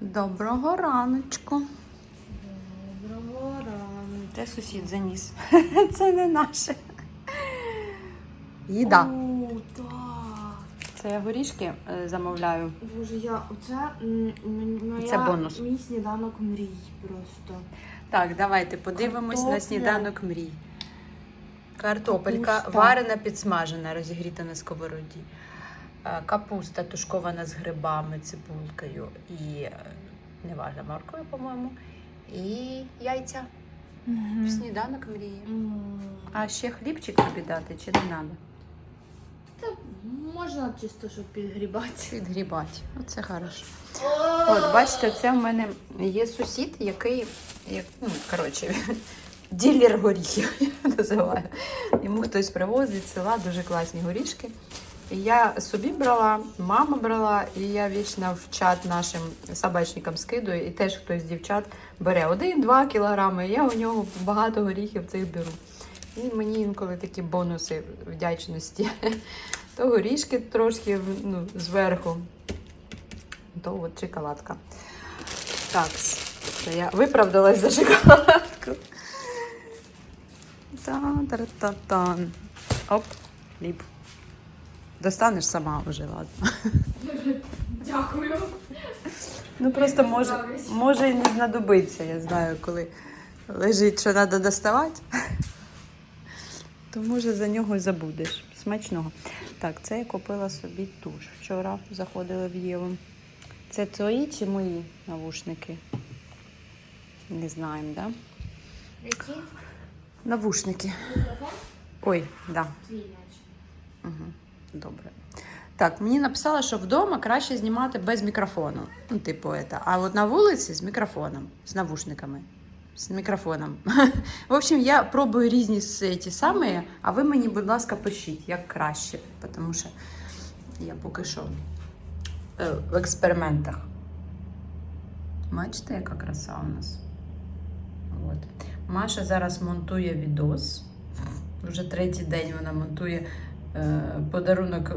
Доброго раночку. Доброго ранку. Це сусід заніс. Це не наше. Їда. О, так. Це я горішки е, замовляю. Боже, я оце м, м, моя, Це бонус. мій сніданок мрій просто. Так, давайте подивимось на Картопля. сніданок мрій. Картопелька Капуста. варена, підсмажена, розігріта на сковороді. Е, Капуста тушкована з грибами, цибулкою і е, неважно, моркою, по-моєму. І яйця. Сніданок мрії. А ще хлібчик тобі дати чи не треба? Та можна чисто, щоб підгрібати. Підгрібати. Оце хорошо. От, бачите, це в мене є сусід, який, як, ну, коротше, ділер горіхів, я називаю. Йому хтось привозить з села дуже класні горішки. Я собі брала, мама брала, і я вічно в чат нашим собачникам скидую, і теж хтось з дівчат бере один-два кілограми. і Я у нього багато горіхів цих беру. І мені інколи такі бонуси вдячності. То горішки трошки ну, зверху, то от шоколадка. Так, це я виправдалась за шоколадку. Та-та-та-тан. Оп, ліп. Достанеш сама вже, ладно. Дякую. Ну просто може, може і не знадобиться, я знаю, коли лежить, що треба доставати. То може за нього і забудеш. Смачного. Так, це я купила собі туш. Вчора заходила в Єву. Це твої чи мої навушники? Не знаємо, так? Да? Які? Навушники. Ой, да. Угу. Добре. Так, мені написали, що вдома краще знімати без мікрофону. Ну, типу, это. а от на вулиці з мікрофоном, з навушниками. З мікрофоном. В общем, я пробую різні ті самі, а ви мені, будь ласка, пишіть, як краще, тому що я поки що е, в експериментах. Бачите, яка краса у нас? От. Маша зараз монтує відос. Вже третій день вона монтує подарунок е,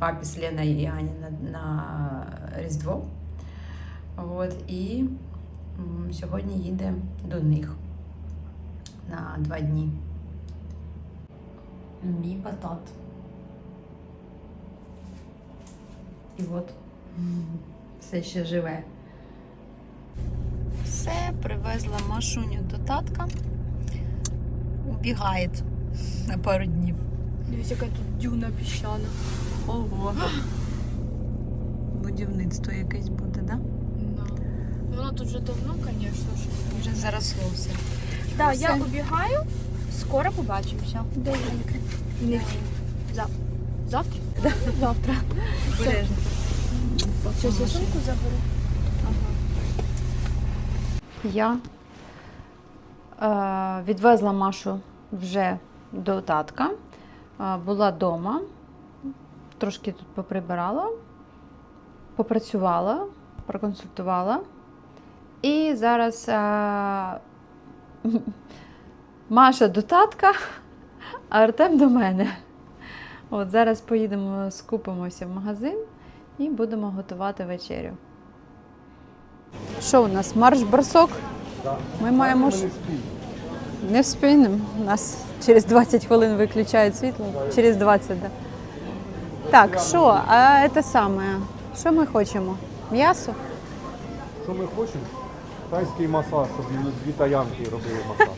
папі з Леною і Ані на, на Різдво. От, і сьогодні їде до них на два дні. Мій батат. І от все ще живе. Все, привезла Машуню до татка. Убігає на пару днів. Дивись, яка тут дюна піщана. Ого. Будівництво якесь буде, да? Да. Воно тут вже давно, звісно ж. Вже заросло все. Да, Все. я убігаю. Скоро побачимося. Де Не Зав... Завтра? Да. Завтра. Обережно. Я сумку заберу. Я е, відвезла Машу вже до татка. Була вдома, трошки тут поприбирала, попрацювала, проконсультувала. І зараз е, Маша до татка, а Артем до мене. От зараз поїдемо, скупимося в магазин і будемо готувати вечерю. Що у нас? Марш бросок? Ми маємо не вспінемо. У нас через 20 хвилин виключають світло. Через 20, так. Да. Так, що? А це саме. Що ми хочемо? М'ясо? Що ми хочемо? Тайський масаж, щоб дві таянки робили масаж.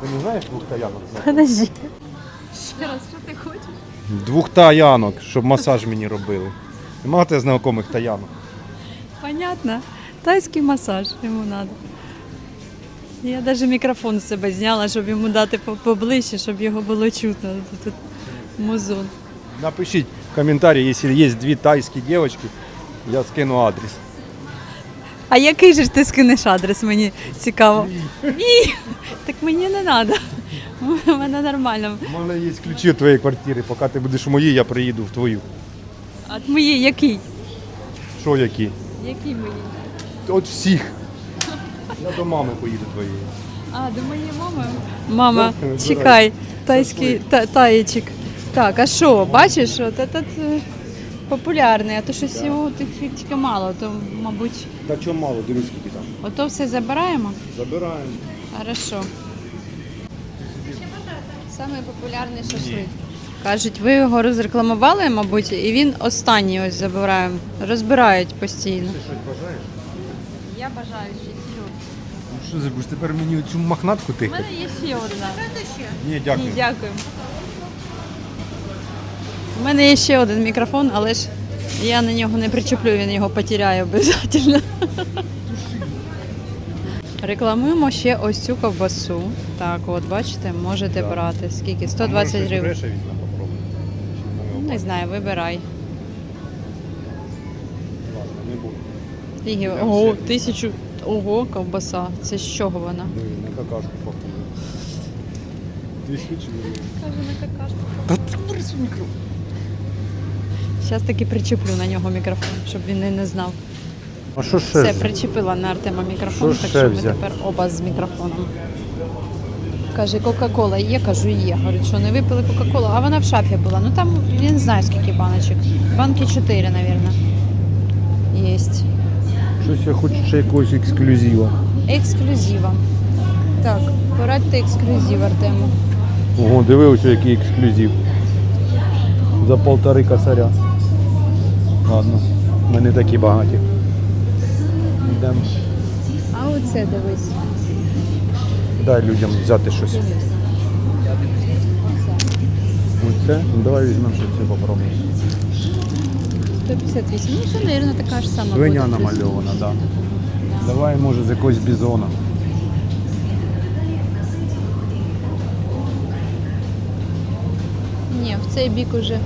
Ти не знаєш двох таянок? Подожди. Двох таянок, щоб масаж мені робили. Нема тебе знайомих таянок. Понятно. Тайський масаж йому треба. Я навіть мікрофон з себе зняла, щоб йому дати поближче, щоб його було чутно. Тут музон. Напишіть в коментарі, якщо є дві тайські дівчатки, я скину адрес. А який же ж ти скинеш адрес? Мені цікаво. Ні, так мені не треба. У мене нормально. У мене є ключі від твоєї квартири. Поки ти будеш в моїй, я приїду в твою. А мої який? Що які? Який мої? От всіх. Я до мами поїду твоєї. А, до моєї мами. Мама, Добре, чекай, тайський та, таєчик. Так, а що, бачиш, от этот, е, Популярний, а то щось його тільки тільки мало, то, мабуть, Та чого мало, дивись скільки там. ото все забираємо. Забираємо. Хорошо. Самий популярний шашлик. Кажуть, ви його розрекламували, мабуть, і він останній ось забираємо. Розбирають постійно. Ти щось бажаєш? Я бажаю сільот. Ну що тепер мені цю махнатку У мене є ще одна. Ні, дякую. Ні, дякую. У мене є ще один мікрофон, але ж я на нього не причеплю, він його потеряє обов'язково. Рекламуємо ще ось цю ковбасу. Так, от бачите, можете Так. брати. Скільки? 120 щось гривень. бреше візьмемо, попробуємо? Чи Не знаю, вибирай. Ладно, не буду. Скільки? Я Ого, тисячу. Ого, ковбаса. Це з чого вона? На какашку похоже. Тисячу гривень. Каже на какашку. Та ти бери свій мікрофон. Зараз таки причеплю на нього мікрофон, щоб він і не знав. А що ще? Все, причепила на Артема мікрофон, Що так ще що ми взяти? тепер оба з мікрофоном. Каже, Кока-Кола є, кажу, є. Говорить, що не випили Кока-Колу, а вона в шафі була. Ну там я не знаю скільки баночок. Банки 4, мабуть. Єсть. Щось я хочу ще якогось ексклюзива. Ексклюзива. Так, порадьте ексклюзив Артему. Ого, диви ось який ексклюзив. За полтори косаря. Ладно, ми не такі багаті. Йдемо. А оце дивись. Дай людям взяти щось. Оце. Оце? Ну давай візьмемо ще це попробуємо. 158. Ну це, мабуть, така ж сама. Свиня буде. намальована, так. Да. Да. Давай, може, з якогось бізона. Ні, в цей бік уже.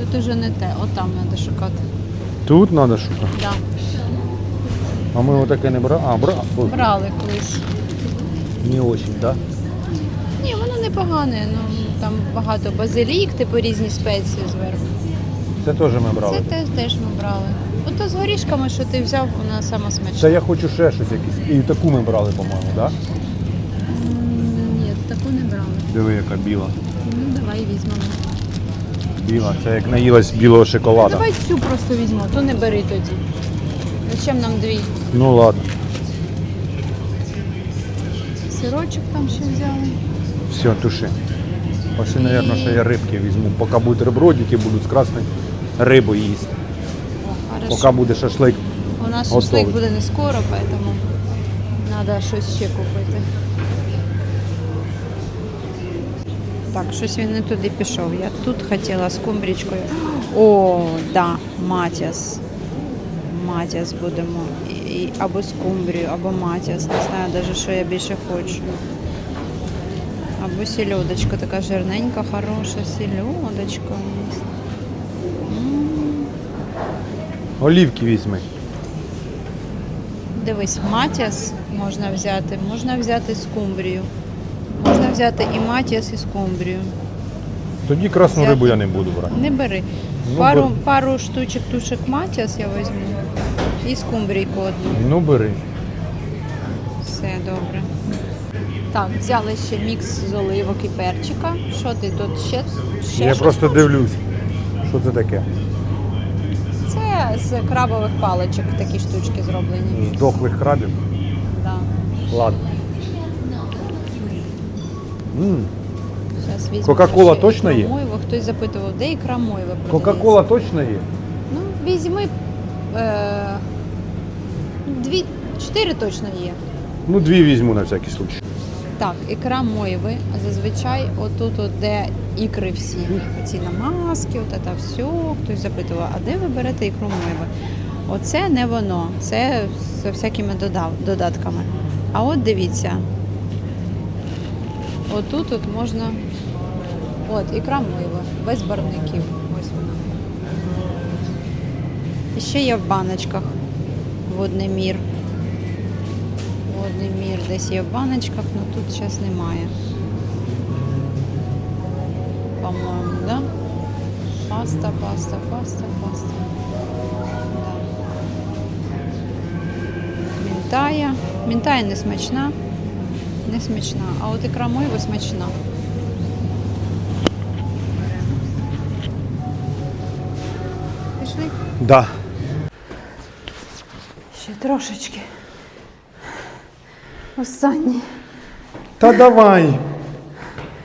Тут уже не те, отам треба шукати. Тут треба шукати. Да. А ми його таке не брали. А, бра... Брали колись. Не очень, так? Да? Ні, воно непогане, ну там багато базилік, типу різні спеції зверху. Це теж ми брали. Це теж, теж ми брали. Ото з горішками, що ти взяв, вона сама смачна. Це я хочу ще щось якесь. І таку ми брали, по-моєму, так? Да? Ні, таку не брали. Диви, яка біла. Ну давай візьмемо. Біла. Це як наїлась білого шоколада. Давай цю просто візьмемо, то не бери тоді. Зачем нам дві? Ну ладно. Сирочок там ще взяли. Все, туши. Пошли, наверное, що я рибки візьму. Поки будуть ребродики, буду з красною рибу їсти. Хорошо. Поки буде шашлик. У нас Готовий. шашлик буде не скоро, поэтому треба щось ще купити. Так, щось він не туди пішов. Я тут хотіла з кумбрічкою. О, да, матіас. Матіас будемо. І, або скумбрію, або матіас. Не знаю навіть, що я більше хочу. Або сільодочка така жирненька, хороша сільодочка. Олівки візьми. Дивись, матіас можна взяти, можна взяти скумбрію. Можна взяти і матіас, і скумбрію. Тоді красну Взяти. рибу я не буду брати. Не бери. Ну, пару, бер- пару штучок тушек матіас я візьму. І скумбрійку одну. Ну бери. Все добре. Так, взяли ще мікс з оливок і перчика. Що ти тут ще? ще я щось просто дивлюсь. Що це таке? Це з крабових паличок такі штучки зроблені. З дохлих крабів? Да. Ладно. М, Щас візьмемо Кока-кола ще точно є? Мойву. Хтось запитував, де ікра Мойва продається? Кока-кола точно є? Ну, візьми. Е, дві, чотири точно є. Ну, дві візьму на всякий случай. Так, ікра мойви. Зазвичай отут, от, де ікри всі. Ці намазки, от це все. Хтось запитував, а де ви берете ікру мойви? Оце не воно, це з всякими додав, додатками. А от дивіться. Отут от можна. От, ікра мойва, без барвників. Ось вона. І ще є в баночках водний мір. Мір десь є в баночках, але тут зараз немає. По-моєму, да? Паста, паста, паста, паста. Да. Мінтая. Мінтая не смачна. Не смачна. А от ікра мойва смачна. Пішли? Да. Ще трошечки. Останній. Та давай.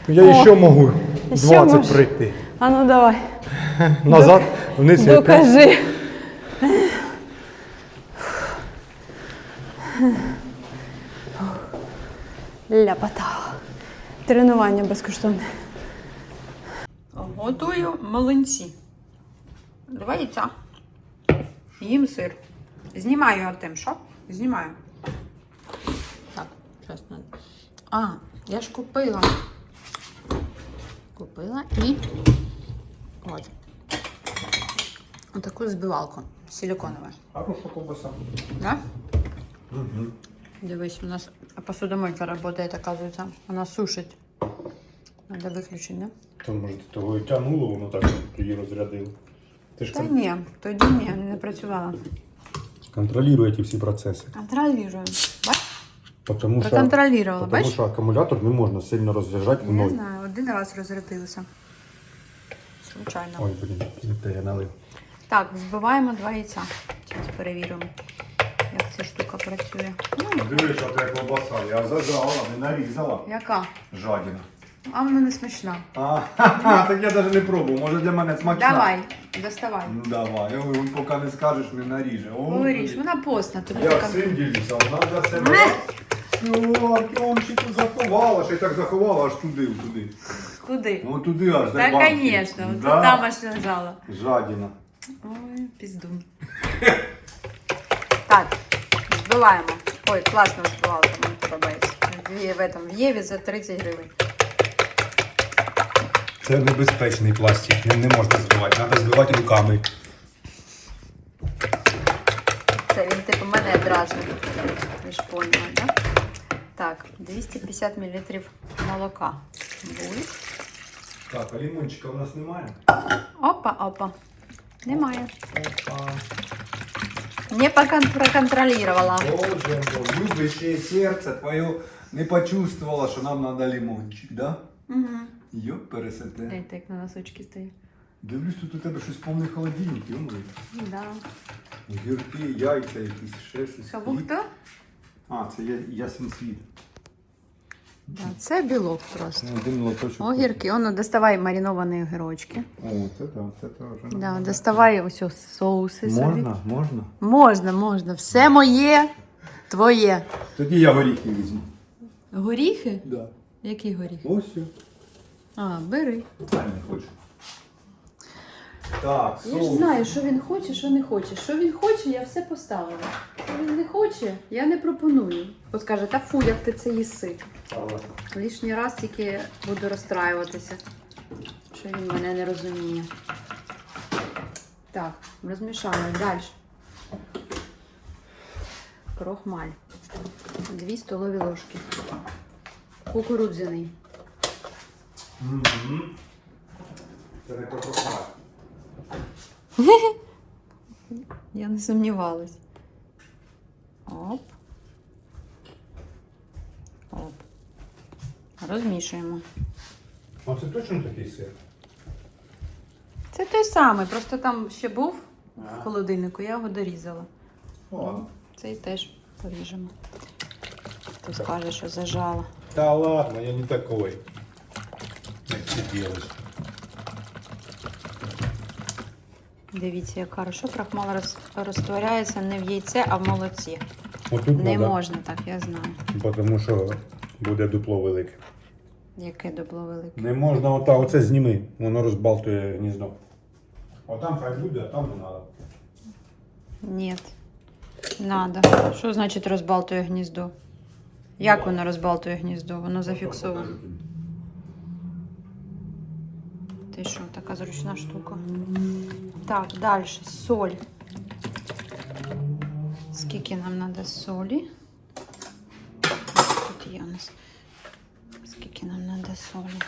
Я О, ще можу ще 20 можеш. прийти. А ну давай. Назад, вниз. Докажи. Ляпота. Тренування безкоштовне. Готую млинці. Два яйця. Їм сир. Знімаю Артем, що? Знімаю. Так, зараз надо. А, я ж купила. Купила і. От. Отаку збивалку силиконову. Хороша ковбаса. Да? Дивись, у нас посудомойка работает, оказывается. Она сушить. Надо выключить, да? То може того і тягнуло, воно так її розрядило. Ти ж Та ні, тоді ні, не працювала. контролює ті всі процеси. Контролирую. Бач? Тому що, Проконтролировала, тому бачиш? що акумулятор не можна сильно розряджати в Не знаю, один раз розрядилася. Случайно. Ой, блін, не те я налив. Так, збиваємо два яйця. Зараз перевіримо, як ця штука працює. Ну, Дивись, що це ковбаса. Я зажала, не нарізала. яка? Жадіна. А вона не смачна. А, так я навіть не пробував. Може для мене смачна. Давай, доставай. Ну давай, Ой, він поки не скажеш, не наріже. О, Говориш, блін. вона постна. Тобі Я така- всім ділюся, вона для себе. Все, Артемчику заховала, ще й так заховала аж туди, туди. Куди? Ну туди аж Та, банки. звісно, от Да. там аж лежала. Жадіна. Ой, пізду. Так, збиваємо. Ой, класно збивалка, мені подобається. В Є- в этом в Єві за 30 гривень. Це небезпечний пластик, ним не можна збивати, треба збивати руками. Це він типу мене дражнить. Ви ж поняли, да? Так, 250 мл молока. Буль. Так, а лимончика у нас немає? Опа, опа. Немає. Опа. Не покон- проконтролировала. Боже мой, любящее сердце твое не почувствовало, що нам треба лимончик, да? Угу. Йоп, пересете. Ей, так на носочки стоїть. Дивлюсь, тут у тебе щось повний холодильник, йомли. Да. Гірки, яйця якісь, ще щось. Кого Хліб. хто? А, це я, ясен світ. Да, це білок просто. Один лоточок. Огірки, воно доставай мариновані огірочки. О, це так, це теж. Да, доставай ось ось соуси собі. Можна, можна. Можна, можна. Все моє, твоє. Тоді я горіхи візьму. Горіхи? Да. Які горіхи? Ось. все. А, бери. Я не хочу. Так, Я ж соус. знаю, що він хоче, що не хоче. Що він хоче, я все поставила. Що він не хоче, я не пропоную. Бо скаже, та фу, як ти це їси. Але Лишній раз тільки буду розстраюватися, що він мене не розуміє. Так, розмішаємо далі. Крохмаль. Дві столові ложки. Кукурудзяний. Мгм. Це не крохмаль. Я не сумнівалась. Оп. Оп. Розмішуємо. А це точно такий сир? Це той самий, просто там ще був в холодильнику, я його дорізала. Ладно. Цей теж поріжемо. Хто скаже, що зажала. Да ладно, я не такой. Як ти делаешь? Дивіться, як хорошо крахмал роз, розтворяється не в яйце, а в молоці. Отут Не надо, можна так, я знаю. Тому що буде дупло велике. Яке добло велике. Не можна ота, оце зніми, воно розбалтує гніздо. Отам хай буде, а там не треба. Ні. Надо. Що значить розбалтує гніздо? Як воно розбалтує гніздо? Воно зафіксовано. Ти що, така зручна штука. Так, далі. Соль. Скільки нам треба солі? Тут є у нас. Скільки нам треба солі?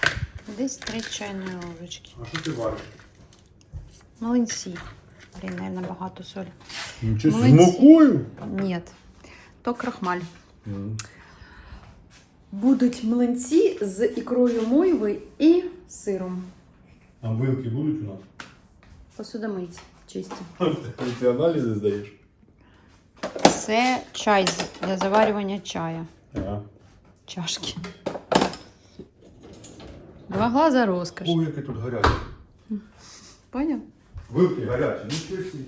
Десь 3 чайної ложечки. А що ти вариш? Млинці. Блін, наверное, багато солі. Нічого, з мукою? Ні. То крахмаль. Будуть млинці з ікрою мойви і сиром. А вилки будуть у нас? Посудомийці. чисті. Ти аналізи здаєш? Це чай для заварювання чая. Ага. Чашки. Два глаза розкош. Ой, який тут гарячий. Поняв? Вилки гарячі, нічого собі.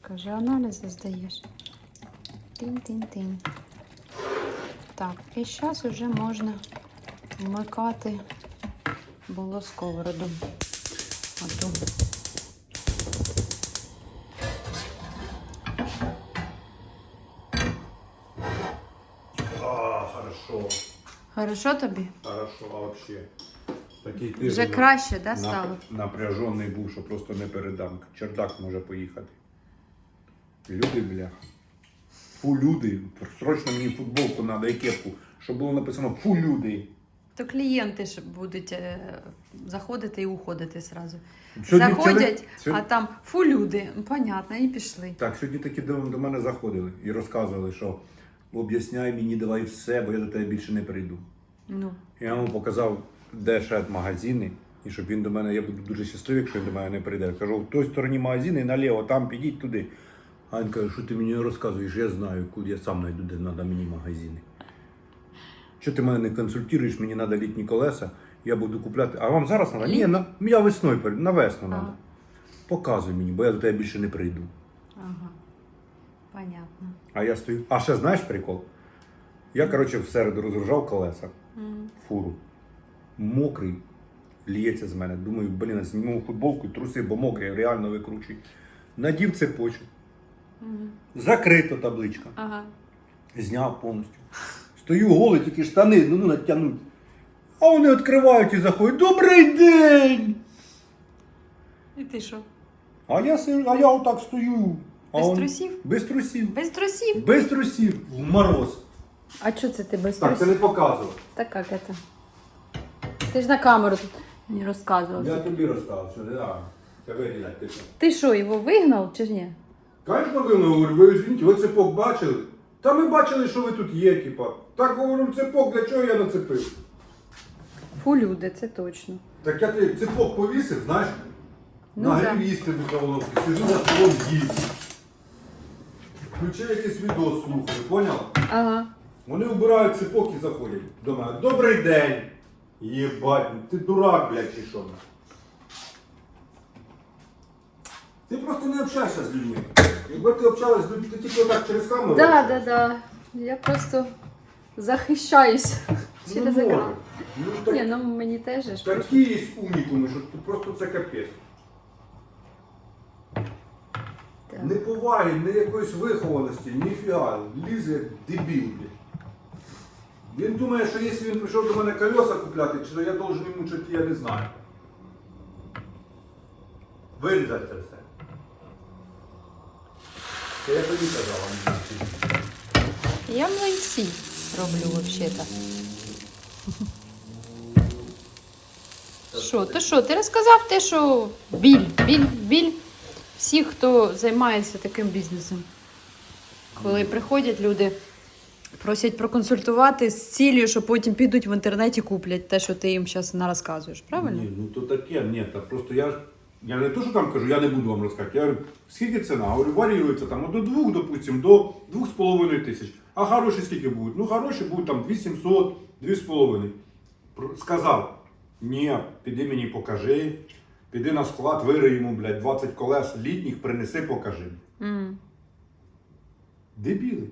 Каже, аналізи здаєш. Тин-тин-тин. Так, і зараз вже можна вмикати було сковороду. Оту. А, хорошо. Хорошо тобі? Хорошо, а вообще. Такий тиждень Вже краще, да, стало? напряжений був, що просто не передам. Чердак може поїхати. Люди, бля. Фу, люди. Срочно мені футболку треба і кепку, щоб було написано фу, люди. То клієнти ж будуть е, заходити і уходити зразу. Сьогодні Заходять, сьогодні- а там фу люди, понятно, і пішли. Так, сьогодні такі до, до мене заходили і розказували, що об'ясняй мені, давай все, бо я до тебе більше не прийду. Ну, Я йому показав, де ще магазини, і щоб він до мене, я буду дуже щасливий, якщо він до мене не прийде. Я кажу, в той стороні магазини, наліво, там підіть туди. А він каже, що ти мені розказуєш, я знаю, куди я сам знайду, де треба мені магазини. Що ти мене не консультуєш, мені треба літні колеса, я буду купляти. А вам зараз треба? Ні, на, я весною, на весну Ага. треба. Показуй мені, бо я до тебе більше не прийду. ага. Понятно. А я стою. А ще знаєш прикол? Я, коротше, в середу розгружав колеса, фуру. Мокрий ліється з мене. Думаю, блін, зніму футболку і труси, бо мокрий, реально викручуй. Надів цепочку. Мгм. Закрито табличка. Ага. Зняв повністю. Стою голий, тільки штани, ну, ну натягнуть. А вони відкривають і заходять. Добрий день! І ти що? А я а я отак стою. А Без он- трусів? Без трусів. Без трусів. Без трусів. В мороз. А що це ти без Так, це не показував. Так як це? Ти ж на камеру тут не розказував. Я тобі розказав, що не да. Це вирізати ти що. Ти що, його вигнав чи ні? Звісно, ви говорю, ви извините, ви цепок бачили? Та ми бачили, що ви тут є, типа. Так говорю, цепок, для чого я нацепив? Фу, люди, це точно. Так я ти цепок повісив, знаєш, Ну, нагрів їсти в мікроволновці, сижу за столом їсть. Включив якийсь відео слухаю, поняла? Ага. Вони вбирають цепок і заходять до мене. Добрий день! Єбать, ти дурак, блядь, чи що? Ти просто не общаєшся з людьми. Якби ти общалась з людьми, ти тільки отак через камеру. Да, общаєшся. да, да. Я просто захищаюсь Ну, через може. екран. Ну, так, Ні, ну мені теж ж. такі є унікуми, що тут просто це капець. Так. Не поваги, не якоїсь вихованості, ніфіга. Лізе як дебіл. Він думає, що якщо він прийшов до мене колеса купляти, чи то я должен йому чити, я не знаю. Вирізати це все. Це я тобі казав, а не ти. Я млинці роблю взагалі-то. Що, ти що, ти розказав те, що біль, біль, біль всіх, хто займається таким бізнесом. Коли приходять люди, просять проконсультувати з цілею, що потім підуть в інтернеті куплять те, що ти їм зараз розказуєш, правильно? Ні, ну то таке, ні, так просто я ж. Я не то, що там кажу, я не буду вам розказати. Я говорю, скільки ціна? Говорю, варіюється там до двох, допустим, до двох з половиною тисяч. А хороші скільки будуть? Ну, хороші будуть там 2700, 2,5. Про- Сказав, ні, піди мені покажи, піди на склад, вири йому, блядь, 20 колес літніх, принеси, покажи. М. Дебіли.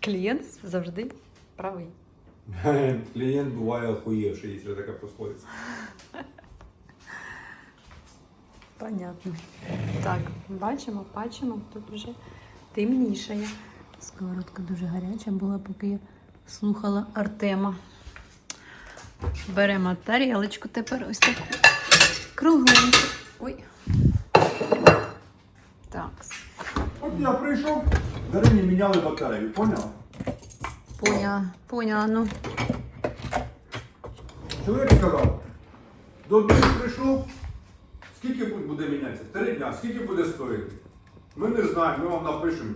Клієнт завжди правий. Клієнт буває охуєвший, якщо така пословиця. Понятно. Так, бачимо, бачимо, тут вже темнішає. Сковородка дуже гаряча була, поки я слухала Артема. Беремо тарілочку тепер ось таку. Кругленьку. Ой. Так, От я прийшов, Дарині міняли батарею, поняв? Поняла, поняла, ну. Чоловік сказав, до дому прийшов, скільки буде мінятися? Три дня, скільки буде стоїти? Ми не знаємо, ми вам напишемо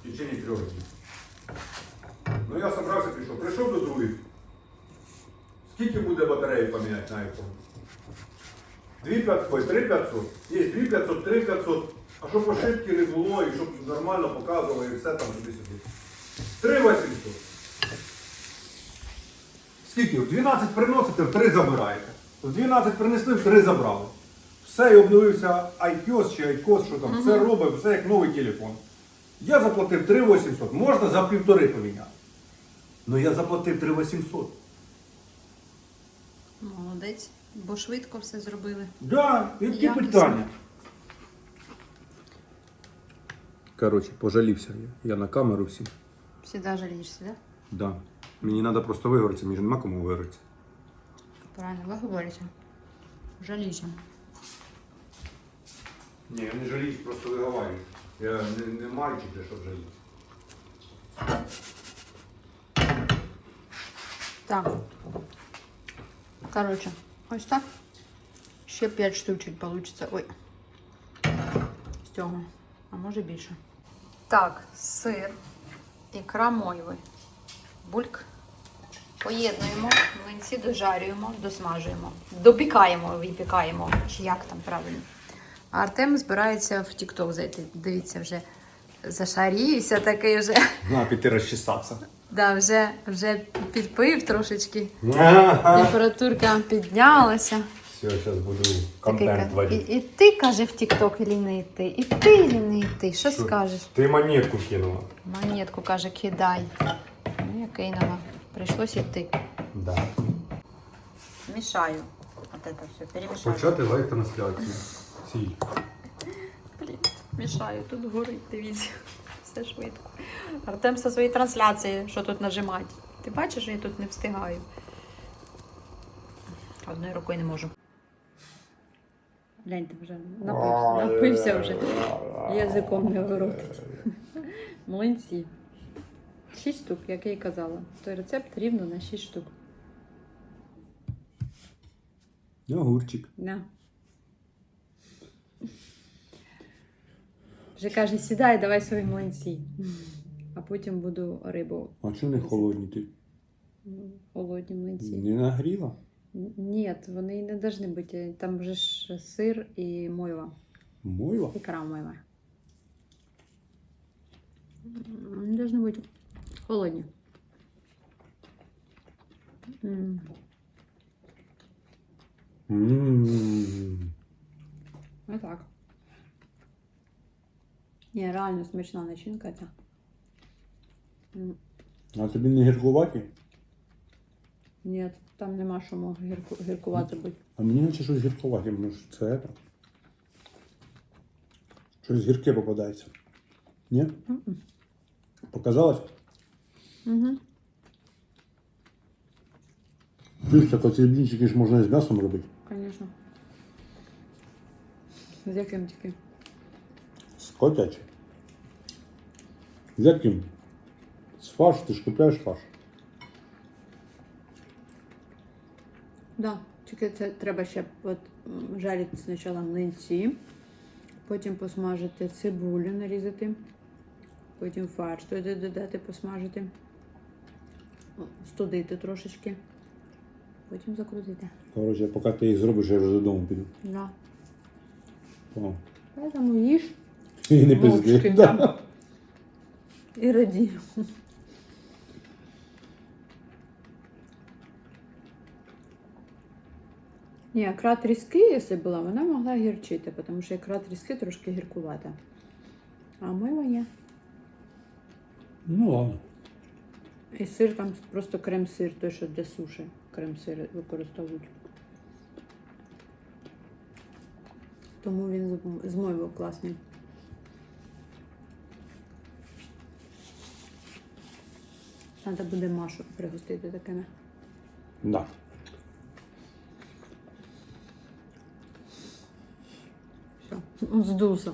в течение трьох днів. Ну я собрався, прийшов. Прийшов до других. Скільки буде батареї поміняти на iPhone? 2500, ой, 3500. Є 2500, 3500. А щоб ошибки не було і щоб нормально показувало і все там туди-сюди. 3800. Скільки? В 12 приносите, в 3 забираєте. В 12 принесли, в 3 забрали. Все, і обновився iQOS чи iQOS, що там, все робить, все як новий телефон. Я заплатив 3800, можна за півтори поміняти. Ну я заплатив 3800. Молодець, бо швидко все зробили. Да, які Якісно. питання. Коротше, пожалівся я. Я на камеру всім. Всегда жалієшся, да? Да. Мені треба просто вигоритися, мені ж нема кому вигоритися. Правильно, ви говорите. Жалійся. Ні, я не жаліюсь, просто виговарюю. Я не, не мальчик, для щоб жаліти. Так. Короче, ось так. Ще 5 штучок получится. Ой. З цього. А може більше. Так, сир, ікра мойви. Бульк. Поєднуємо, млинці дожарюємо, досмажуємо. Допікаємо, випікаємо. Чи як там правильно. А Артем збирається в TikTok зайти. Дивіться, вже зашарівся такий вже. На, піти розчесатися. Да, вже, вже підпив трошечки. Температурка піднялася. Все, зараз буду Такий контент ка- і, і ти каже в Тік-Ток ліний йти, і ти ліний йти. Що Що? скажеш? Ти монетку кинула. Монетку каже, кидай. Ну, я кинула. Прийшлось йти. Да. Мішаю. От це все, перемішаю. Почати лайк трансляцію. Сіль. Блін, мішаю, тут горить, дивіться. Все швидко. Артем зі своєї трансляції, що тут нажимати. Ти бачиш, я тут не встигаю. Одною рукою не можу. Гляньте вже напився, напився вже. Язиком не воротить. Млинці. Шість штук, як я і казала. Той рецепт рівно на 6 штук. Огурчик. На. Вже каже, сідай, давай свої млинці. А потім буду рибу. А чому не холодні ти? Холодні млинці. Не нагріла? Ні, вони не повинні бути. Там вже ж сир і мойва. Мойва? Ікра мойва. Вони повинні бути холодні. М. Ммм. Ну так. Ні, реально смачна начинка ця. М, А тобі не гіркуваті? Ні, там нема що може гірку, гіркувати бути. А мені наче щось гіркуваті, може це? Щось гірке попадається. Ні? Мгм. Показалось? Угу. Плюс так оці блінчики ж можна і з м'ясом робити. Звісно. З яким тільки? З котячим. З яким? З фарш, ти ж купляєш фарш. Да, тільки це треба ще от, жарити спочатку млинці, потім посмажити цибулю, нарізати, потім фарш туди додати, посмажити, студити трошечки, потім закрутити. Коротше, поки ти їх зробиш, я вже додому піду. Да. О. Поэтому їж І не пизди. да. і раді. Ні, ікра тріски, якщо була, вона могла гірчити, тому що ікра тріски трошки гіркувата. А мила ні. Ну ладно. І сир там просто крем-сир, той, що для суші. Крем-сир використовують. Тому він з- з класний. Треба буде Машу пригостити такими. Да. Все. Здувся.